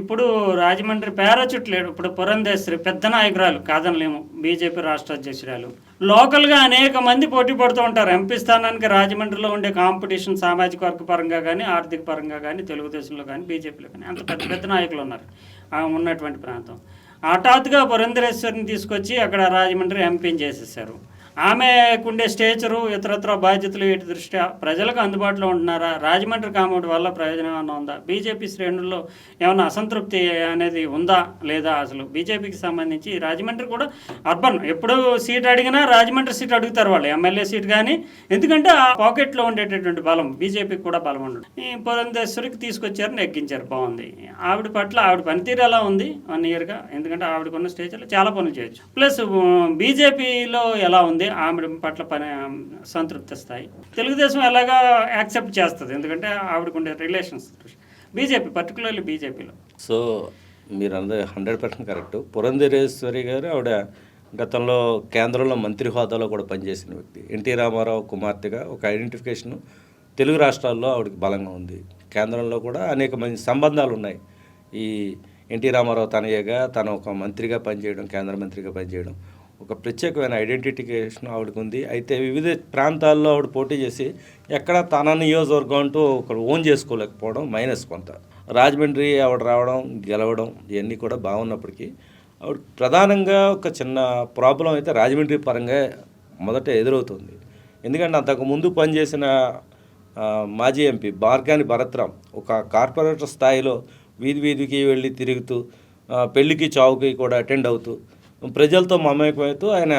ఇప్పుడు రాజమండ్రి పారాచుట్ లేడు. ఇప్పుడు పురంధేశ్వరి పెద్ద నాయకురాలు కాదనలేము. బీజేపీ రాష్ట్ర అధ్యక్షురాలు. లోకల్గా అనేక మంది పోటీ పడుతూ ఉంటారు. ఎంపీ స్థానానికి రాజమండ్రిలో ఉండే కాంపిటీషన్ సామాజిక వర్గ పరంగా కానీ ఆర్థిక పరంగా కానీ తెలుగుదేశంలో కానీ బీజేపీలో కానీ అంత పెద్ద పెద్ద నాయకులు ఉన్నారు. ఆ ఉన్నటువంటి ప్రాంతం. హఠాత్తుగా పురంధరేశ్వరిని తీసుకొచ్చి అక్కడ రాజమండ్రి ఎంపీని చేసేసారు ఆమెకుండే స్టేచరు ఇతరత్ర బాధ్యతలు వీటి దృష్ట్యా ప్రజలకు అందుబాటులో ఉంటున్నారా? రాజమండ్రి కామౌండ్ వల్ల ప్రయోజనం ఏమైనా ఉందా? బీజేపీ శ్రేణుల్లో ఏమైనా అసంతృప్తి అనేది ఉందా లేదా అసలు? బీజేపీకి సంబంధించి రాజమండ్రి కూడా అర్బన్. ఎప్పుడు సీట్ అడిగినా రాజమండ్రి సీట్ అడుగుతారు వాళ్ళు ఎమ్మెల్యే సీట్ కానీ ఎందుకంటే ఆ పాకెట్లో ఉండేటటువంటి బలం బీజేపీకి కూడా బలం ఉండదు. ఈ పురంధేశ్వరికి తీసుకొచ్చారు నెగ్గించారు బాగుంది. ఆవిడ పట్ల ఆవిడ పనితీరు ఎలా ఉంది? వన్ ఇయర్గా. ఎందుకంటే ఆవిడకున్న స్టేజ్లో చాలా పనులు చేయొచ్చు. ప్లస్ బీజేపీలో ఎలా ఉంది? ఆవిడ పట్ల పని సంతృప్తి స్థాయి తెలుగుదేశం ఎలాగా యాక్సెప్ట్ చేస్తుంది? ఎందుకంటే ఆవిడకుండే రిలేషన్స్. బీజేపీ పర్టికులర్లీ బీజేపీలో. సో మీరు అందరూ హండ్రెడ్ పర్సెంట్ కరెక్ట్. పురంధరేశ్వరి గారు ఆవిడ గతంలో కేంద్రంలో మంత్రి హోదాలో కూడా పనిచేసిన వ్యక్తి. ఎన్టీ రామారావు కుమార్తెగా ఒక ఐడెంటిఫికేషన్ తెలుగు రాష్ట్రాల్లో ఆవిడకి బలంగా ఉంది. కేంద్రంలో కూడా అనేక మంది సంబంధాలు ఉన్నాయి. ఈ ఎన్టీ రామారావు తనయ్యగా తను ఒక మంత్రిగా పనిచేయడం కేంద్ర మంత్రిగా పనిచేయడం ఒక ప్రత్యేకమైన ఐడెంటిఫికేషన్ ఆవిడకు ఉంది. అయితే వివిధ ప్రాంతాల్లో ఆవిడ పోటీ చేసి ఎక్కడ తన నియోజకవర్గం అంటూ ఒక ఓన్ చేసుకోలేకపోవడం మైనస్ కొంత. రాజమండ్రి ఆవిడ రావడం గెలవడం ఇవన్నీ కూడా బాగున్నప్పటికీ ఆవిడ ప్రధానంగా ఒక చిన్న ప్రాబ్లం అయితే రాజమండ్రి పరంగా మొదట ఎదురవుతుంది. ఎందుకంటే అంతకు ముందు పనిచేసిన మాజీ ఎంపీ బార్కాని భరత్రాం ఒక కార్పొరేటర్ స్థాయిలో వీధి వీధికి వెళ్ళి తిరుగుతూ పెళ్ళికి చావుకి కూడా అటెండ్ అవుతూ ప్రజలతో మమేకమవుతూ ఆయన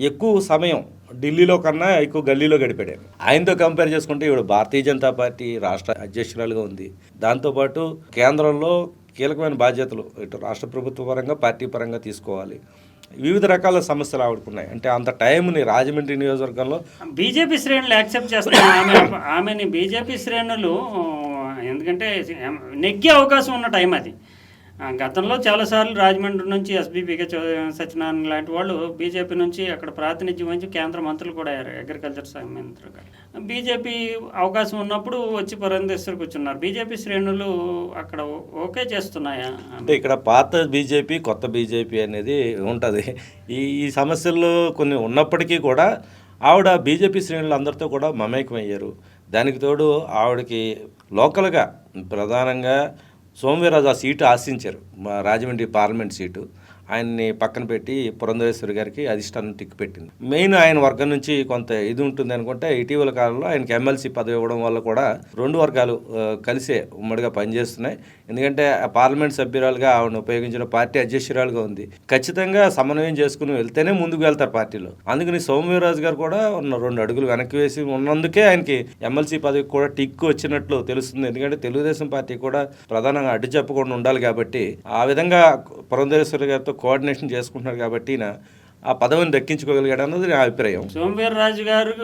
ఎక్కువ సమయం ఢిల్లీలో కన్నా ఎక్కువ గల్లీలో గడిపాడు ఆయనతో కంపేర్ చేసుకుంటే ఇప్పుడు భారతీయ జనతా పార్టీ రాష్ట్ర అధ్యక్షురాలుగా ఉంది. దాంతోపాటు కేంద్రంలో కీలకమైన బాధ్యతలు ఇటు రాష్ట్ర ప్రభుత్వ పరంగా పార్టీ పరంగా తీసుకోవాలి. వివిధ రకాల సమస్యలు ఆవిడకున్నాయి. అంటే అంత టైంని రాజమండ్రి నియోజకవర్గంలో బీజేపీ శ్రేణులు యాక్సెప్ట్ చేస్తారు ఆమె ఆమెని బీజేపీ శ్రేణులు ఎందుకంటే నెగ్గే అవకాశం ఉన్న టైం అది. గతంలో చాలాసార్లు రాజమండ్రి నుంచి ఎస్బీపీగా సత్యనారాయణ లాంటి వాళ్ళు బీజేపీ నుంచి అక్కడ ప్రాతినిధ్యం వహించి కేంద్ర మంత్రులు కూడా అయ్యారు అగ్రికల్చర్ శాఖ మంత్రులుగా బీజేపీ అవకాశం ఉన్నప్పుడు వచ్చి పురంధేశ్వరి కూర్చున్నారు. బీజేపీ శ్రేణులు అక్కడ ఓకే చేస్తున్నాయా? అంటే ఇక్కడ పాత బీజేపీ కొత్త బీజేపీ అనేది ఉంటుంది. ఈ ఈ సమస్యలు కొన్ని ఉన్నప్పటికీ కూడా ఆవిడ బీజేపీ శ్రేణులు అందరితో కూడా మమేకమయ్యారు. దానికి తోడు ఆవిడకి లోకల్గా ప్రధానంగా సోమవీరాజు ఆ సీటు ఆశించారు. మా రాజమండ్రి పార్లమెంట్ సీటు. ఆయన్ని పక్కన పెట్టి పురంధరేశ్వరి గారికి అధిష్టానం టిక్ పెట్టింది. మెయిన్ ఆయన వర్గం నుంచి కొంత ఇది ఉంటుంది అనుకుంటే ఇటీవల కాలంలో ఆయనకి ఎమ్మెల్సీ పదవి ఇవ్వడం వల్ల కూడా రెండు వర్గాలు కలిసే ఉమ్మడిగా పనిచేస్తున్నాయి. ఎందుకంటే ఆ పార్లమెంట్ సభ్యురాలుగా ఆవిడ ఉపయోగించిన పార్టీ అధ్యక్షురాలుగా ఉంది. ఖచ్చితంగా సమన్వయం చేసుకుని వెళ్తేనే ముందుకు వెళ్తారు పార్టీలో. అందుకని సోమవీర్రాజు గారు కూడా ఉన్న రెండు అడుగులు వెనక్కి వేసి ఉన్నందుకే ఆయనకి ఎమ్మెల్సీ పదవికి కూడా టిక్ వచ్చినట్లు తెలుస్తుంది. ఎందుకంటే తెలుగుదేశం పార్టీ కూడా ప్రధానంగా అడ్డు చెప్పకుండా ఉండాలి కాబట్టి ఆ విధంగా పురంధరేశ్వరి గారితో కోఆర్డినేషన్ చేసుకుంటున్నారు కాబట్టి ఆ పదవిని దక్కించుకోగలిగాడు అన్నది నా అభిప్రాయం. సోమవీర్రాజు గారు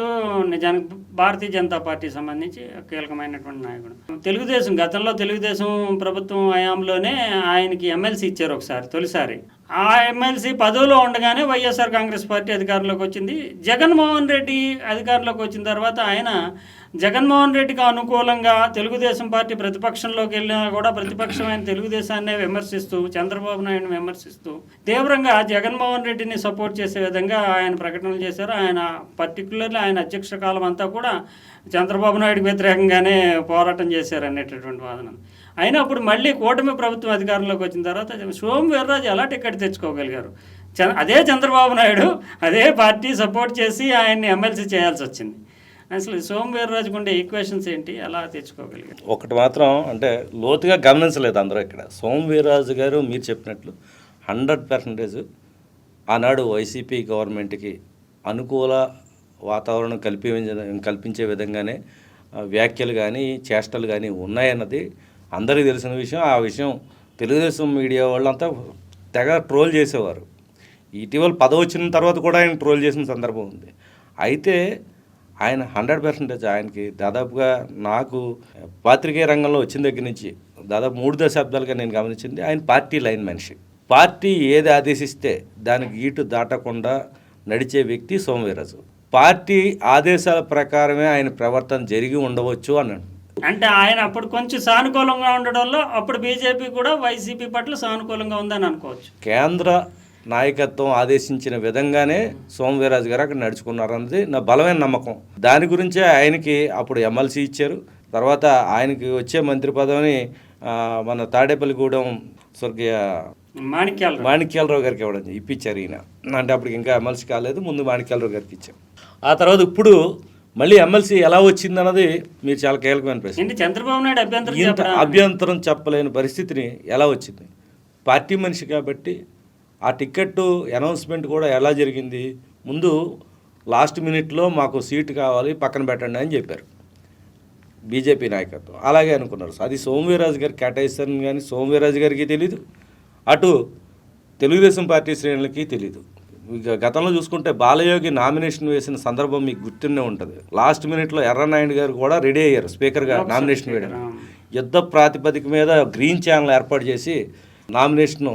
నిజానికి భారతీయ జనతా పార్టీ సంబంధించి కీలకమైనటువంటి నాయకుడు. తెలుగుదేశం గతంలో తెలుగుదేశం ప్రభుత్వం హయాంలోనే ఆయనకి ఎమ్మెల్సీ ఇచ్చారు ఒకసారి తొలిసారి. ఆ ఎమ్మెల్సీ పదవిలో ఉండగానే వైఎస్ఆర్ కాంగ్రెస్ పార్టీ అధికారంలోకి వచ్చింది. జగన్మోహన్ రెడ్డి అధికారంలోకి వచ్చిన తర్వాత ఆయన జగన్మోహన్ రెడ్డికి అనుకూలంగా తెలుగుదేశం పార్టీ ప్రతిపక్షంలోకి వెళ్ళినా కూడా ప్రతిపక్షమైన తెలుగుదేశాన్నే విమర్శిస్తూ చంద్రబాబు నాయుడుని విమర్శిస్తూ తీవ్రంగా జగన్మోహన్ రెడ్డిని సపోర్ట్ చేసే విధంగా ఆయన ప్రకటనలు చేశారు. ఆయన పర్టికులర్లీ ఆయన అధ్యక్ష కాలం అంతా కూడా చంద్రబాబు నాయుడికి వ్యతిరేకంగానే పోరాటం చేశారు అనేటటువంటి వాదన. అయినా అప్పుడు మళ్ళీ కూటమి ప్రభుత్వం అధికారంలోకి వచ్చిన తర్వాత సోము వీర్రాజు ఎలా టికెట్ తెచ్చుకోగలిగారు? అదే చంద్రబాబు నాయుడు అదే పార్టీ సపోర్ట్ చేసి ఆయన్ని ఎమ్మెల్సీ చేయాల్సి వచ్చింది. అసలు సోము వీర్రాజుకు ఉండే ఈక్వేషన్స్ ఏంటి? ఎలా తెచ్చుకోగలిగారు? ఒకటి మాత్రం అంటే లోతుగా గమనించలేదు అందరూ ఇక్కడ. సోమవీర్రాజు గారు మీరు చెప్పినట్లు హండ్రెడ్ పర్సెంటేజ్ ఆనాడు వైసీపీ గవర్నమెంట్కి అనుకూల వాతావరణం కల్పించ కల్పించే విధంగానే వ్యాఖ్యలు కానీ చేష్టలు కానీ ఉన్నాయన్నది అందరికీ తెలిసిన విషయం ఆ విషయం తెలుగుదేశం మీడియా వాళ్ళంతా తెగ ట్రోల్ చేసేవారు. ఇటీవల పదవి వచ్చిన తర్వాత కూడా ఆయన ట్రోల్ చేసిన సందర్భం ఉంది. అయితే ఆయన హండ్రెడ్ పర్సెంటేజ్ ఆయనకి దాదాపుగా నాకు పాత్రికేయ రంగంలో వచ్చిన దగ్గర నుంచి దాదాపు మూడు దశాబ్దాలుగా నేను గమనించింది ఆయన పార్టీ లైన్ మనిషి. పార్టీ ఏది ఆదేశిస్తే దానికి ఈటు దాటకుండా నడిచే వ్యక్తి సోమవీరాజు పార్టీ ఆదేశాల ప్రకారమే ఆయన ప్రవర్తన జరిగి ఉండవచ్చు అన్నాడు అంటే ఆయన అప్పుడు కొంచెం సానుకూలంగా ఉండడంలో అప్పుడు బీజేపీ కూడా వైసీపీ పట్ల సానుకూలంగా ఉందని అనుకోవచ్చు. కేంద్ర నాయకత్వం ఆదేశించిన విధంగానే సోమవీరాజు గారు అక్కడ నడుచుకున్నారన్నది నా బలమైన నమ్మకం. దాని గురించే ఆయనకి అప్పుడు ఎమ్మెల్సీ ఇచ్చారు. తర్వాత ఆయనకి వచ్చే మంత్రి పదవిని మన తాడేపల్లిగూడెం స్వర్గీయ మాణిక్యాల మాణిక్యాలరావు గారికి ఇవ్వడం ఇప్పించారు ఈయన. అంటే అప్పటికి ఇంకా ఎమ్మెల్సీ కాలేదు ముందు మాణిక్యాలరావు గారికి ఇచ్చాం. ఆ తర్వాత ఇప్పుడు మళ్ళీ ఎమ్మెల్సీ ఎలా వచ్చింది అన్నది మీరు చాలా కీలకమైన ప్రశ్న. చంద్రబాబు నాయుడు అభ్యంతరం అభ్యంతరం చెప్పలేని పరిస్థితిని ఎలా వచ్చింది? పార్టీ మనిషి కాబట్టి ఆ టికెట్ అనౌన్స్మెంట్ కూడా ఎలా జరిగింది? ముందు లాస్ట్ మినిట్లో మాకు సీటు కావాలి పక్కన పెట్టండి అని చెప్పారు. బీజేపీ నాయకత్వం. అలాగే అనుకున్నారు. అది సోమవీరాజు గారికి కేటాయిస్తారని కానీ సోమవీరాజు గారికి తెలీదు. అటు తెలుగుదేశం పార్టీ శ్రేణులకి తెలీదు. గతంలో చూసుకుంటే బాలయోగి నామినేషన్ వేసిన సందర్భం మీకు గుర్తునే ఉంటుంది. లాస్ట్ మినిట్లో ఎర్రనాయుడు గారు కూడా రెడీ అయ్యారు స్పీకర్గా నామినేషన్ వేయడం యుద్ధ ప్రాతిపదిక మీద గ్రీన్ ఛానల్ ఏర్పాటు చేసి నామినేషన్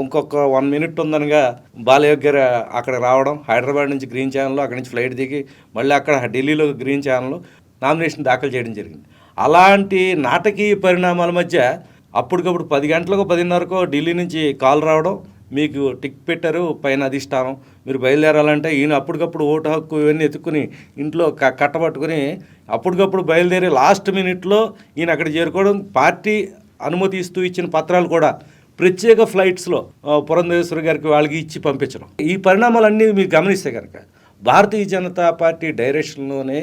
ఇంకొక వన్ మినిట్ ఉందనగా బాలయోగి గారు అక్కడ రావడం హైదరాబాద్ నుంచి గ్రీన్ ఛానల్లో అక్కడి నుంచి ఫ్లైట్ దిగి మళ్ళీ అక్కడ ఢిల్లీలో గ్రీన్ ఛానల్లో నామినేషన్ దాఖలు చేయడం జరిగింది. అలాంటి నాటకీయ పరిణామాల మధ్య అప్పటికప్పుడు పది గంటలకు పదిన్నరకో ఢిల్లీ నుంచి కాల్ రావడం మీకు టిక్ పెట్టారు పైన అధిష్టానం. మీరు బయలుదేరాలంటే ఈయన అప్పటికప్పుడు ఓటు హక్కు ఇవన్నీ ఎత్తుకుని ఇంట్లో క కట్టబట్టుకుని అప్పటికప్పుడు బయలుదేరి లాస్ట్ మినిట్లో ఈయన అక్కడ చేరుకోవడం. పార్టీ అనుమతి ఇస్తూ ఇచ్చిన పత్రాలు కూడా ప్రత్యేక ఫ్లైట్స్లో పురంధేశ్వరి గారికి వాళ్ళకి ఇచ్చి పంపించడం. ఈ పరిణామాలన్నీ మీరు గమనిస్తే కనుక భారతీయ జనతా పార్టీ డైరెక్షన్లోనే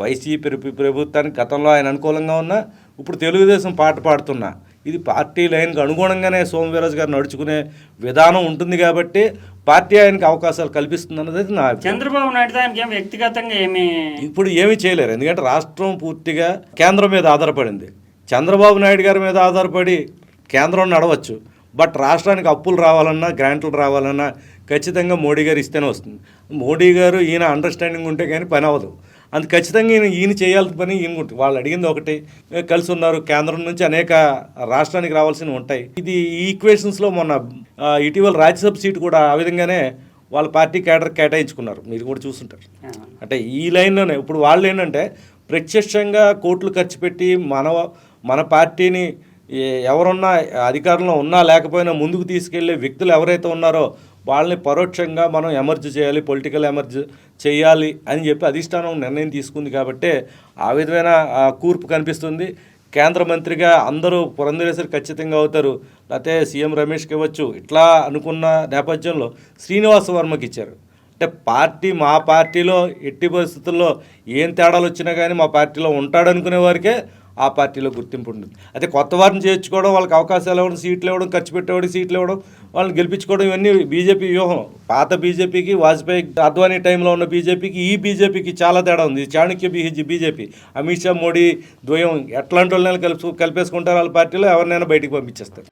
వైసీపీ ప్రభుత్వానికి గతంలో ఆయన అనుకూలంగా ఉన్నా ఇప్పుడు తెలుగుదేశం పాట పాడుతున్నా ఇది పార్టీ లైన్కి అనుగుణంగానే సోమవీరాజు గారు నడుచుకునే విధానం ఉంటుంది కాబట్టి పార్టీ ఆయనకి అవకాశాలు కల్పిస్తుంది అన్నది నా. చంద్రబాబు నాయుడు ఆయనకి ఏం వ్యక్తిగతంగా ఏమి ఇప్పుడు ఏమీ చేయలేరు. ఎందుకంటే రాష్ట్రం పూర్తిగా కేంద్రం మీద ఆధారపడింది. చంద్రబాబు నాయుడు గారి మీద ఆధారపడి కేంద్రం నడవచ్చు. బట్ రాష్ట్రానికి అప్పులు రావాలన్నా గ్రాంట్లు రావాలన్నా ఖచ్చితంగా మోడీ గారు ఇస్తేనే వస్తుంది. మోడీ గారు ఈయన అండర్స్టాండింగ్ ఉంటే కానీ పని అవ్వదు. అందు ఖచ్చితంగా ఈయన ఈయన చేయాల్సిన పని ఈయన. వాళ్ళు అడిగింది ఒకటి. కలిసి ఉన్నారు. కేంద్రం నుంచి అనేక రాష్ట్రానికి రావాల్సినవి ఉంటాయి. ఇది ఈ ఈక్వేషన్స్లో మొన్న ఇటీవల రాజ్యసభ సీటు కూడా ఆ విధంగానే వాళ్ళ పార్టీ కేడర్ కేటాయించుకున్నారు. మీరు కూడా చూస్తుంటారు. అంటే ఈ లైన్లోనే ఇప్పుడు వాళ్ళు ఏంటంటే ప్రత్యక్షంగా కోట్లు ఖర్చు పెట్టి మన మన పార్టీని ఎవరున్నా అధికారంలో ఉన్నా లేకపోయినా ముందుకు తీసుకెళ్ళే వ్యక్తులు ఎవరైతే ఉన్నారో వాళ్ళని పరోక్షంగా మనం ఎమర్జ్ చేయాలి పొలిటికల్ ఎమర్జ్ చేయాలి అని చెప్పి అధిష్టానం నిర్ణయం తీసుకుంది కాబట్టి ఆ విధమైన కూర్పు కనిపిస్తుంది. కేంద్ర మంత్రిగా అందరూ పురంధరేశ్వరి ఖచ్చితంగా అవుతారు. లేకపోతే సీఎం రమేష్కి ఇవ్వచ్చు. ఇట్లా అనుకున్న నేపథ్యంలో శ్రీనివాస వర్మకి ఇచ్చారు. అంటే పార్టీ మా పార్టీలో ఎట్టి పరిస్థితుల్లో ఏం తేడాలు వచ్చినా కానీ మా పార్టీలో ఉంటాడనుకునే వారికే ఆ పార్టీలో గుర్తింపు ఉంటుంది. అదే కొత్త వారిని చేర్చుకోవడం వాళ్ళకి అవకాశాలు ఇవ్వడం సీట్లు ఇవ్వడం ఖర్చు పెట్టేవాడికి సీట్లు ఇవ్వడం వాళ్ళని గెలిపించుకోవడం ఇవన్నీ బీజేపీ వ్యూహం. పాత బీజేపీకి వాజ్పేయి అద్వానీ టైంలో ఉన్న బీజేపీకి ఈ బీజేపీకి చాలా తేడా ఉంది. చాణక్య బీహెచ్ బీజేపీ. అమిత్ షా మోడీ ద్వయం ఎట్లాంటి వాళ్ళని కలిపి కలిపేసుకుంటారు వాళ్ళ పార్టీలో ఎవరినైనా బయటికి పంపించేస్తారు.